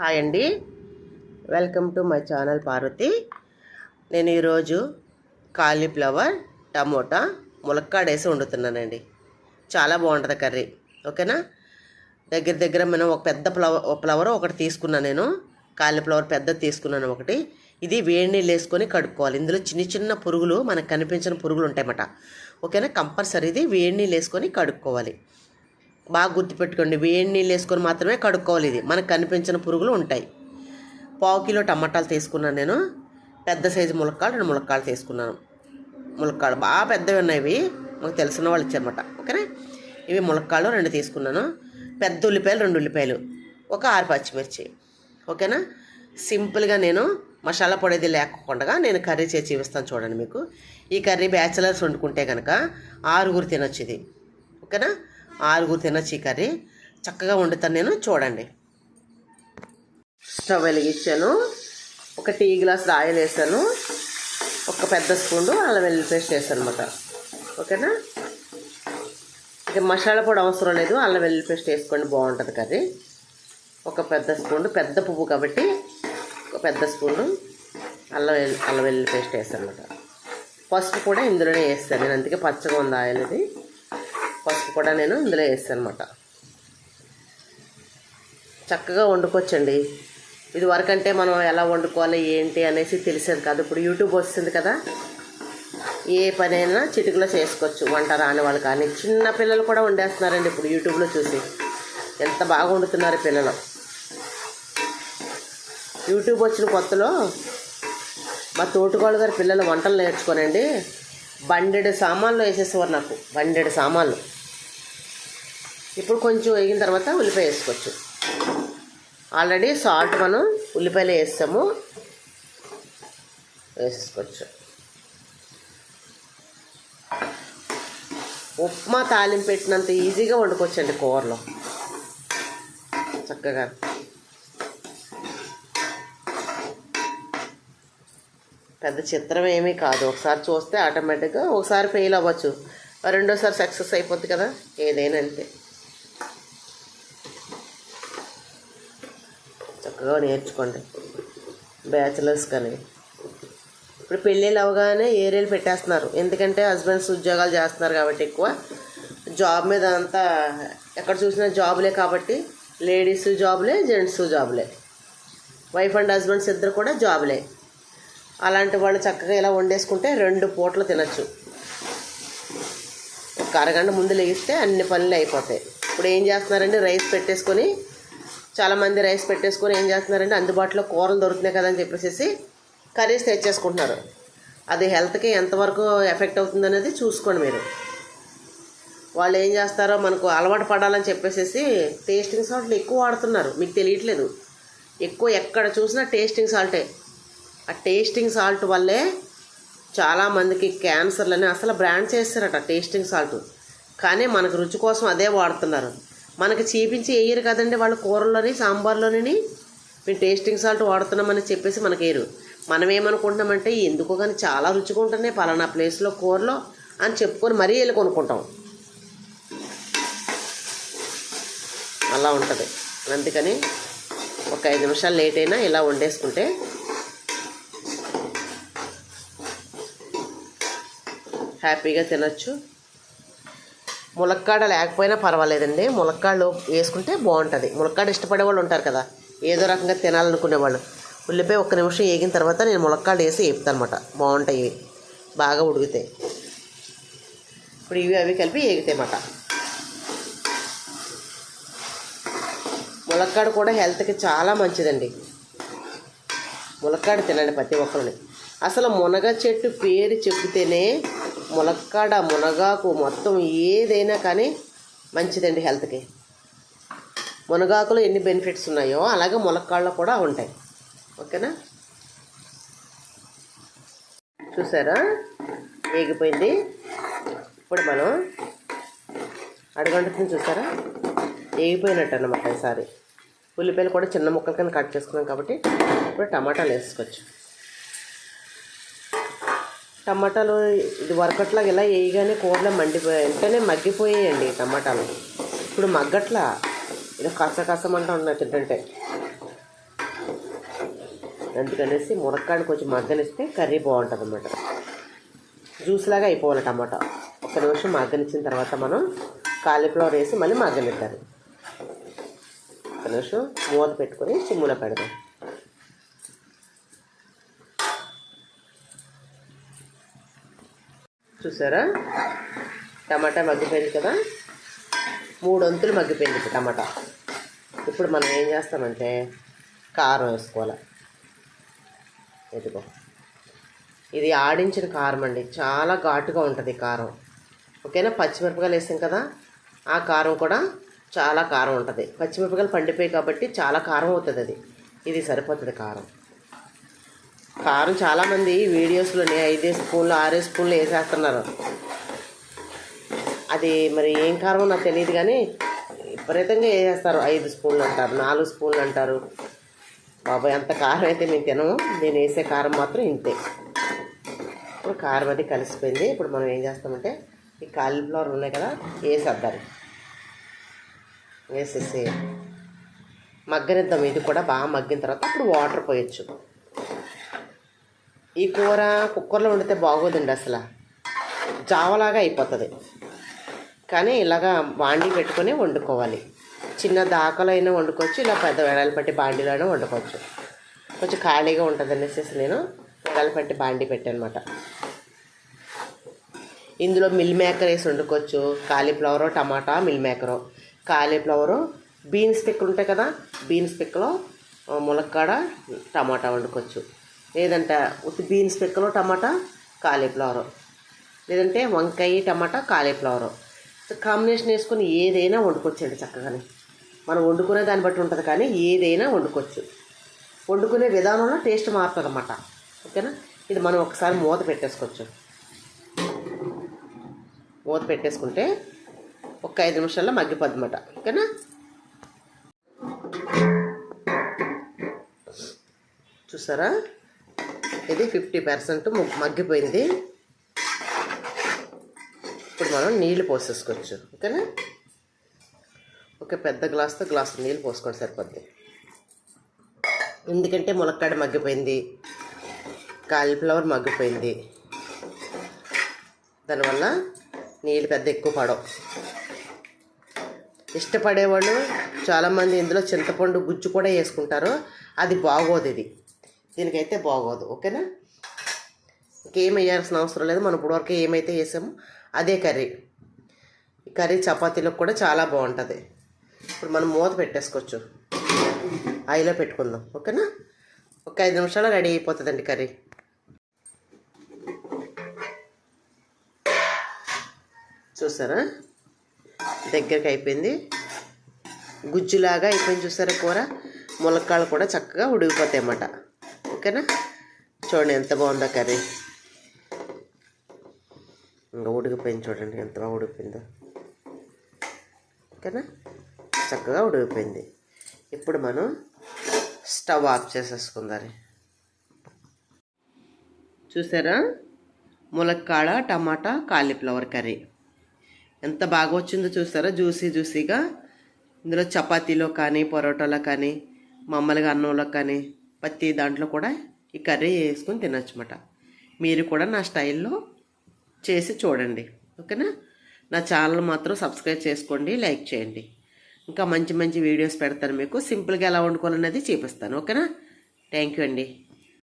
Hi అండి. Welcome to my channel Parvathi. నేను ఈరోజు కాలీఫ్లవర్ టమోటా ములక్కాడ వేసి వండుతున్నానండి. చాలా బాగుంటుంది కర్రీ. ఓకేనా? దగ్గర దగ్గర మనం ఒక పెద్ద ఫ్లవర్ ఫ్లవర్ ఒకటి తీసుకున్నాను నేను. కాలీఫ్లవర్ పెద్దది తీసుకున్నాను ఒకటి. ఇది వేడి నీళ్ళు వేసుకొని కడుక్కోవాలి. ఇందులో చిన్న చిన్న పురుగులు మనకు కనిపించిన పురుగులు ఉంటాయన్నమాట. ఓకేనా? కంపల్సరీ ఇది వేడి నీళ్ళు వేసుకొని కడుక్కోవాలి. బాగా గుర్తుపెట్టుకోండి. వేడి నీళ్ళు వేసుకొని మాత్రమే కడుక్కోవాలి ఇది. మనకు కనిపించిన పురుగులు ఉంటాయి. పావు కిలో టమాటాలు తీసుకున్నాను నేను. పెద్ద సైజు ములక్కాలు రెండు ములక్కాలు తీసుకున్నాను. ములక్కాలు బాగా పెద్దవి ఉన్నాయి మాకు తెలిసిన వాళ్ళు ఇచ్చారన్నమాట. ఓకేనా? ఇవి ములక్కాలు రెండు తీసుకున్నాను. పెద్ద ఉల్లిపాయలు రెండు ఉల్లిపాయలు. ఒక ఆరు పచ్చిమిర్చి. ఓకేనా? సింపుల్గా నేను మసాలా పొడిది లేకుండా నేను కర్రీ చేసి చూపిస్తాను చూడండి మీకు. ఈ కర్రీ బ్యాచిలర్స్ వండుకుంటే కనుక ఆరుగురు తినొచ్చు ఇది. ఓకేనా? ఆరుగురు తినొచ్చు ఈ కర్రీ చక్కగా వండుతాను నేను చూడండి. స్టవ్ వెలిగించాను. ఒక టీ గ్లాస్ ఆయిల్ వేసాను. ఒక పెద్ద స్పూన్ అల్లం వెల్లుల్లి పేస్ట్ వేసాను అనమాట ఓకేనా? ఇక మసాలా పొడి అవసరం లేదు. అల్లం వెల్లుల్లి పేస్ట్ వేసుకోండి బాగుంటుంది కర్రీ. ఒక పెద్ద స్పూన్ పెద్ద పువ్వు కాబట్టి ఒక పెద్ద స్పూన్ అల్లం వెల్లు అల్లం వెల్లుల్లి పేస్ట్ వేస్తాను అనమాట పసుపు కూడా ఇందులోనే వేస్తాను. నేను అందుకే పచ్చగా ఉంది ఆయిల్ ఇది. కూడా నేను ఇందులో వేస్తాను అనమాట చక్కగా వండుకోవచ్చండి. ఇది వరకంటే మనం ఎలా వండుకోవాలి ఏంటి అనేసి తెలిసేది కాదు. ఇప్పుడు యూట్యూబ్ వస్తుంది కదా ఏ పనైనా చిటికలో చేసుకోవచ్చు. వంట రాని వాళ్ళు కానీ చిన్న పిల్లలు కూడా వండేస్తున్నారండి ఇప్పుడు యూట్యూబ్లో చూసి. ఎంత బాగా వండుతున్నారు పిల్లలు. యూట్యూబ్ వచ్చిన కొత్తలో మా తోటికోళ్ళ గారి పిల్లలు వంటలు నేర్చుకోనండి. బండెడు సామాన్లు వేసేసేవారు నాకు బండెడు సామాన్లు. ఇప్పుడు కొంచెం వేగిన తర్వాత ఉల్లిపాయ వేసుకోవచ్చు. ఆల్రెడీ సాల్ట్ మనం ఉల్లిపాయలు వేస్తాము. వేసేసుకోవచ్చు. ఉప్మా తాలింపు పెట్టినంత ఈజీగా వండుకోవచ్చండి కూరలో. చక్కగా. పెద్ద చిత్రం ఏమీ కాదు. ఒకసారి చూస్తే ఆటోమేటిక్గా ఒకసారి ఫెయిల్ అవ్వచ్చు. రెండోసారి సక్సెస్ అయిపోద్ది కదా. ఏదైనా అంతే. చక్కగా నేర్చుకోండి. బ్యాచిలర్స్ కానీ. ఇప్పుడు పెళ్ళిళ్ళు అవగానే ఏరియాలు పెట్టేస్తున్నారు. ఎందుకంటే హస్బెండ్స్ ఉద్యోగాలు చేస్తున్నారు కాబట్టి ఎక్కువ. జాబ్ మీద అంతా ఎక్కడ చూసినా జాబులే కాబట్టి లేడీస్ జాబులే జెంట్స్ జాబులే వైఫ్ అండ్ హస్బెండ్స్ ఇద్దరు కూడా జాబులే అలాంటి వాళ్ళు చక్కగా ఇలా వండేసుకుంటే రెండు పూటలు తినచ్చు. ఒక అరగంట ముందు లెగిస్తే అన్ని పనులు అయిపోతాయి. ఇప్పుడు ఏం చేస్తున్నారంటే రైస్ పెట్టేసుకొని చాలామంది రైస్ పెట్టేసుకొని ఏం చేస్తున్నారంటే అందుబాటులో కూరలు దొరుకుతున్నాయి కదా అని చెప్పేసి కర్రీస్ తెచ్చేసుకుంటున్నారు. అది హెల్త్కి ఎంతవరకు ఎఫెక్ట్ అవుతుంది అనేది చూసుకోండి మీరు. వాళ్ళు ఏం చేస్తారో మనకు అలవాటు పడాలని చెప్పేసి టేస్టింగ్ సాల్ట్లు ఎక్కువ వాడుతున్నారు. మీకు తెలియట్లేదు. ఎక్కువ ఎక్కడ చూసినా టేస్టింగ్ సాల్టే. ఆ టేస్టింగ్ సాల్ట్ వల్లే చాలామందికి క్యాన్సర్లని అసలు బ్రాండ్ చేస్తారట టేస్టింగ్ సాల్ట్. కానీ మనకు రుచి కోసం అదే వాడుతున్నారు. మనకి చేపించి వేయరు కదండి వాళ్ళు కూరల్లోని సాంబార్లోని మేము టేస్టింగ్ సాల్ట్ వాడుతున్నామని చెప్పేసి మనకి వేయరు మనం ఏమనుకుంటున్నామంటే ఎందుకో కానీ చాలా రుచిగా ఉంటున్నాయి పలానా ప్లేస్లో కూరలో అని చెప్పుకొని మరీ వెళ్ళి కొనుక్కుంటాం. అలా ఉంటుంది. అందుకని ఒక ఐదు నిమిషాలు లేట్ అయినా ఇలా వండేసుకుంటే హ్యాపీగా తినచ్చు. ములక్కాడ లేకపోయినా పర్వాలేదండి. ములక్కాడలు వేసుకుంటే బాగుంటుంది. ములక్కాడ ఇష్టపడే వాళ్ళు ఉంటారు కదా ఏదో రకంగా తినాలనుకునే వాళ్ళు. ఉల్లిపాయ ఒక్క నిమిషం వేగిన తర్వాత నేను ములక్కాడ వేసి వేపుతాను అనమాట బాగుంటాయి బాగా ఉడుకుతాయి ఇప్పుడు ఇవి అవి కలిపి వేగుతాయి అన్నమాట ములక్కాడ కూడా హెల్త్కి చాలా మంచిదండి. ములక్కాడ తినండి ప్రతి ఒక్కరిని. అసలు మునగ చెట్టు పేరు చెప్తేనే ములక్కాడ మునగాకు మొత్తం ఏదైనా కానీ మంచిదండి హెల్త్కి. మునగాకులో ఎన్ని బెనిఫిట్స్ ఉన్నాయో అలాగే ములక్కాడలో కూడా ఉంటాయి. ఓకేనా? చూసారా? వేగిపోయింది. ఇప్పుడు మనం అడుగంటుతుంది చూసారా? వేగిపోయినట్టు అన్నమాట ఈసారి. ఉల్లిపాయలు కూడా చిన్న ముక్కల కింద కట్ చేసుకున్నాం కాబట్టి ఇప్పుడు టమాటాలు వేసుకోవచ్చు. టమాటాలు ఇది వరకట్లాగా ఇలా వేయగానే కూరలో మండిపోయాయి వెంటనే మగ్గిపోయాయండి టమాటాలు. ఇప్పుడు మగ్గట్లా. ఇది కస కసమంట ఉన్నాయి తింటుంటే. అందుకనేసి మునక్కాడని కొంచెం మగ్గనిస్తే కర్రీ బాగుంటుంది అన్నమాట జ్యూస్ లాగా అయిపోవాలి టమాటా. ఒక నిమిషం మగ్గనిచ్చిన తర్వాత మనం కాలీఫ్లవర్ వేసి మళ్ళీ మగ్గనిద్దాలి. ఒక నిమిషం మూత పెట్టుకొని చిమ్ములో పెడదాం. చూసారా? టమాటా మగ్గిపోయింది కదా? మూడు వంతులు మగ్గిపోయింది టమాటా. ఇప్పుడు మనం ఏం చేస్తామంటే కారం వేసుకోవాలి. ఇదిగో. ఇది ఆడించిన కారం అండి. చాలా ఘాటుగా ఉంటుంది కారం. ఓకేనా? పచ్చిమిరపకాయలు వేసాం కదా? ఆ కారం కూడా చాలా కారం ఉంటుంది. పచ్చిమిరపకాయలు పండిపోయి కాబట్టి చాలా కారం అవుతుంది అది. ఇది సరిపోతుంది కారం. కారం చాలామంది వీడియోస్లోనే ఐదే స్పూన్లు ఆరే స్పూన్లు వేసేస్తున్నారు. అది మరి ఏం కారమో నాకు తెలియదు కానీ విపరీతంగా వేసేస్తారు. ఐదు స్పూన్లు అంటారు నాలుగు స్పూన్లు అంటారు. బాబా అంత కారం అయితే మేము తినము. నేను వేసే కారం మాత్రం ఇంతే. ఇప్పుడు కారం అది కలిసిపోయింది. ఇప్పుడు మనం ఏం చేస్తామంటే ఈ కాలీఫ్లవర్ ఉన్నాయి కదా వేసేద్దాం. వేసేసి మగ్గనిద్దాం. ఇది కూడా బాగా మగ్గిన తర్వాత అప్పుడు వాటర్ పోయొచ్చు. ఈ కూర కుక్కర్లో వండితే బాగోదండి అసలు. జావలాగా అయిపోతుంది. కానీ ఇలాగా బాండీ పెట్టుకొని వండుకోవాలి. చిన్న దాకలో అయినా వండుకోవచ్చు ఇలా పెద్ద వెడలు పట్టి బాండీలో అయినా వండుకోవచ్చు. కొంచెం ఖాళీగా ఉంటుంది అనేసి నేను వెడలు పట్టి బాండీ పెట్టానమాట. ఇందులో మిల్ మేకర్ వేసి వండుకోవచ్చు. Cauliflower tomato meal maker. Cauliflower beans పిక్కలు ఉంటాయి కదా బీన్స్ పిక్కలో ములక్కాడ టమాటా వండుకోవచ్చు. లేదంటే ఉత్తి బీన్స్ పిక్కలు టమాటా కాలీఫ్లవరు. లేదంటే వంకాయ టమాటా కాలీఫ్లవరు. కాంబినేషన్ వేసుకొని ఏదైనా వండుకోవచ్చండి చక్కగానే. మనం వండుకునే దాన్ని బట్టి ఉంటుంది కానీ ఏదైనా వండుకోవచ్చు. వండుకునే విధానంలో టేస్ట్ మారుతుంది అన్నమాట ఓకేనా? ఇది మనం ఒకసారి మూత పెట్టేసుకోవచ్చు. మూత పెట్టేసుకుంటే ఒక ఐదు నిమిషాల్లో మగ్గిపోద్ది అన్నమాట ఓకేనా? చూసారా? ఇది ఫిఫ్టీ పర్సెంట్ మగ్గిపోయింది. ఇప్పుడు మనం నీళ్ళు పోసేసుకోవచ్చు ఓకేనా? ఒక పెద్ద గ్లాస్తో గ్లాస్ నీళ్ళు పోసుకోండి సరిపోద్ది. ఎందుకంటే ములక్కాడ మగ్గిపోయింది కాలీఫ్లవర్ మగ్గిపోయింది. దానివల్ల నీళ్ళు పెద్ద ఎక్కువ పడవు. ఇష్టపడేవాళ్ళు చాలామంది ఇందులో చింతపండు గుజ్జు కూడా వేసుకుంటారు. అది బాగోదు ఇది. దీనికైతే బాగోదు ఓకేనా? ఇంకేం వేయాల్సిన అవసరం లేదు మనం ఇప్పటివరకు ఏమైతే వేసామో అదే కర్రీ. కర్రీ చపాతీలకు కూడా చాలా బాగుంటుంది. ఇప్పుడు మనం మూత పెట్టేసుకోవచ్చు. ఐలో పెట్టుకుందాం ఓకేనా? ఒక ఐదు నిమిషాలు రెడీ అయిపోతుందండి కర్రీ. చూసారా? దగ్గరికి అయిపోయింది. గుజ్జులాగా అయిపోయింది చూసారా కూర? ములక్కాళ్ళు కూడా చక్కగా ఉడికిపోతాయి అన్నమాట ఓకేనా? చూడండి ఎంత బాగుందో కర్రీ. ఇంకా ఉడికిపోయింది చూడండి ఎంత బాగా ఉడికిపోయిందో. ఓకేనా? చక్కగా ఉడికిపోయింది. ఇప్పుడు మనం స్టవ్ ఆఫ్ చేసేసుకుందాం. చూసారా? ములక్కాడ టమాటా కాలీఫ్లవర్ కర్రీ. ఎంత బాగా వచ్చిందో చూస్తారా జ్యూసీ జ్యూసీగా. ఇందులో చపాతీలో కానీ పొరోటాలో కానీ మమ్మల్గా అన్నంలో కానీ ప్రతి దాంట్లో కూడా ఈ కర్రీ వేసుకొని తినొచ్చమాట మీరు కూడా నా స్టైల్లో చేసి చూడండి. ఓకేనా? నా ఛానల్ మాత్రం సబ్స్క్రైబ్ చేసుకోండి లైక్ చేయండి. ఇంకా మంచి మంచి వీడియోస్ పెడతాను మీకు. సింపుల్గా ఎలా వండుకోవాలనేది చూపిస్తాను. ఓకేనా? థ్యాంక్ యూ అండి.